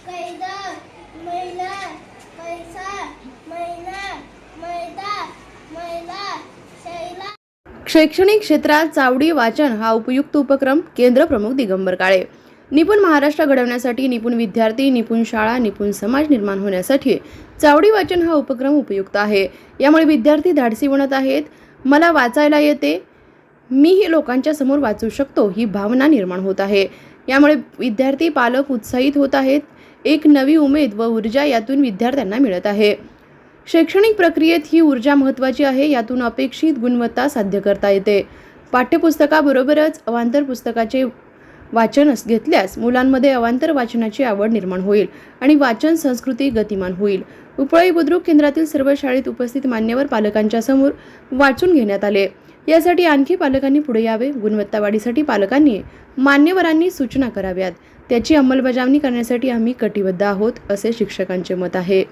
कैदा महिला पैसा महिना मैदा महिला शैला. शैक्षणिक क्षेत्रात चावडी वाचन हा उपयुक्त उपक्रम केंद्र प्रमुख दिगंबर काळे. निपुण महाराष्ट्र घडवण्यासाठी निपुण विद्यार्थी निपुण शाळा निपुण समाज निर्माण होण्यासाठी चावडी वाचन हा उपक्रम उपयुक्त आहे. यामुळे विद्यार्थी धाडसी बनत आहेत. मला वाचायला येते. मीही लोकांच्या समोर वाचू शकतो ही भावना निर्माण होत आहे. यामुळे विद्यार्थी पालक उत्साहित होत आहेत. एक नवी उमेद व ऊर्जा यातून विद्यार्थ्यांना मिळत आहे. शैक्षणिक प्रक्रियेत ही ऊर्जा महत्त्वाची आहे यातून अपेक्षित गुणवत्ता साध्य करता येते. पाठ्यपुस्तकाबरोबरच अवांतर पुस्तकाचे वाचन घेतल्यास मुलांमध्ये अवांतर वाचनाची आवड निर्माण होईल आणि वाचन संस्कृती गतिमान होईल. उपळी बुद्रुक केंद्रातील सर्व शाळेत उपस्थित मान्यवर पालकांच्या समोर वाचून घेण्यात आले. यासाठी आणखी पालकांनी पुढे यावे. गुणवत्ता वाढीसाठी पालकांनी मान्यवरांनी सूचना कराव्यात. त्याची अंमलबजावणी करण्यासाठी आम्ही कटिबद्ध आहोत असे शिक्षकांचे मत आहे.